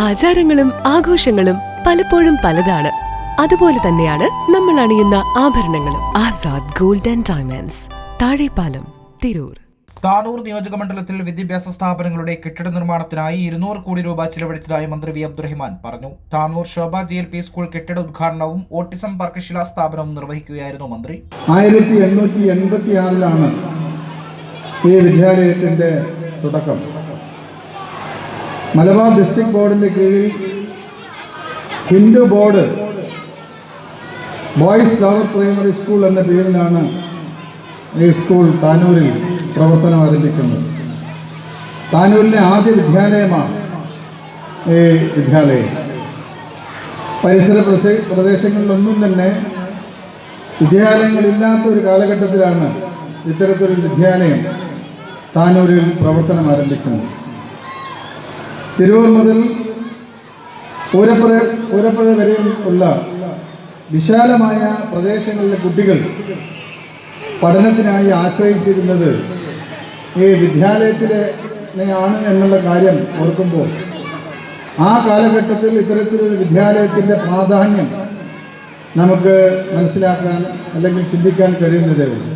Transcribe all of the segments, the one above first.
ആചാരങ്ങളും ആഘോഷങ്ങളും പലപ്പോഴും പലതാണ്. അതുപോലെ തന്നെയാണ് നമ്മൾ അണിയുന്ന ആഭരണങ്ങളും. Azad gold and diamonds Thazhepalam Tirur. Tanur നിയോജകമണ്ഡലത്തിൽ വിദ്യാഭ്യാസ സ്ഥാപനങ്ങളുടെ കെട്ടിട നിർമ്മാണത്തിനായി ഇരുന്നൂറ് കോടി രൂപ ചിലവഴിച്ചതായി മന്ത്രി വി. അബ്ദുറഹിമാൻ പറഞ്ഞു. Tanur Shobha G. L. P. School കെട്ടിട ഉദ്ഘാടനവും ഓട്ടിസം പർക്കശില സ്ഥാപനവും നിർവഹിക്കുകയായിരുന്നു മന്ത്രി. ആയിരത്തി എണ്ണൂറ്റി എൺപത്തി ആറിലാണ് ഈ വിദ്യാലയത്തിന്റെ തുടക്കം. മലബാർ ഡിസ്ട്രിക്ട് ബോർഡിന്റെ കീഴിൽ Hindu board boys lower primary school എന്ന പേരിലാണ് ഈ സ്കൂൾ താനൂരിൽ പ്രവർത്തനം ആരംഭിക്കുന്നത്. താനൂരിലെ ആദ്യ വിദ്യാലയമാണ് ഈ വിദ്യാലയം. പരിസര പ്രദേശ പ്രദേശങ്ങളിലൊന്നും തന്നെ വിദ്യാലയങ്ങളില്ലാത്ത ഒരു കാലഘട്ടത്തിലാണ് ഇത്തരത്തിലൊരു വിദ്യാലയം താനൂരിൽ പ്രവർത്തനം ആരംഭിക്കുന്നത്. തിരൂർ മുതൽ പൂരപ്പുഴ പൂരപ്പുഴ വരെ ഉള്ള വിശാലമായ പ്രദേശങ്ങളിലെ കുട്ടികൾ പഠനത്തിനായി ആശ്രയിച്ചിരുന്നത് ഈ വിദ്യാലയത്തിലെയാണ് എന്നുള്ള കാര്യം ഓർക്കുമ്പോൾ ആ കാലഘട്ടത്തിൽ ഇത്തരത്തിലൊരു വിദ്യാലയത്തിന്റെ പ്രാധാന്യം നമുക്ക് മനസ്സിലാക്കാൻ അല്ലെങ്കിൽ ചിന്തിക്കാൻ കഴിയുന്നതേ ഉള്ളൂ.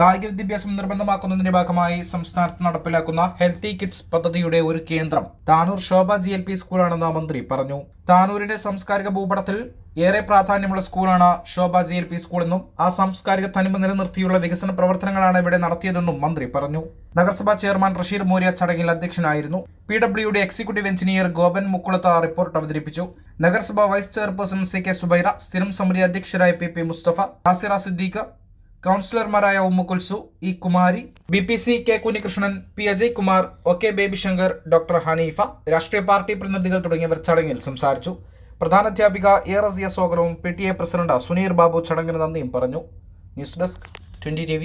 കായിക വിദ്യാഭ്യാസം നിർബന്ധമാക്കുന്നതിന്റെ ഭാഗമായി സംസ്ഥാനത്ത് നടപ്പിലാക്കുന്ന ഹെൽത്തി കിഡ്സ് പദ്ധതിയുടെ ഒരു കേന്ദ്രം Tanur Shobha G L P സ്കൂളാണെന്ന് മന്ത്രി പറഞ്ഞു. താനൂരിന്റെ സാംസ്കാരിക ഭൂപടത്തിൽ ഏറെ പ്രാധാന്യമുള്ള സ്കൂളാണ് Shobha G L P school എന്നും ആ സാംസ്കാരിക തനിമ നിലനിർത്തിയുള്ള വികസന പ്രവർത്തനങ്ങളാണ് ഇവിടെ നടത്തിയതെന്നും മന്ത്രി പറഞ്ഞു. നഗരസഭാ ചെയർമാൻ റഷീർ മോര്യ ചടങ്ങിൽ അധ്യക്ഷനായിരുന്നു. P W D executive engineer Gopan Mukkulath report അവതരിപ്പിച്ചു. നഗരസഭാ vice chairperson C K Zubaira സ്ഥിരം സമിതി അധ്യക്ഷരായ പി പി മുസ്തഫ നാസിറ സിദ്ദീഖ് കൗൺസിലർമാരായ Ummukulsu E Kumari B P C K Kunhikrishnan P Ajay Kumar O K Babyshankar doctor Hanifa രാഷ്ട്രീയ party പ്രതിനിധികൾ തുടങ്ങിയവർ ചടങ്ങിൽ സംസാരിച്ചു. പ്രധാനാധ്യാപിക A Rasiya ഓഗറും P T A president Suneer Babu ചടങ്ങിന് നന്ദിയും പറഞ്ഞു. News desk twenty T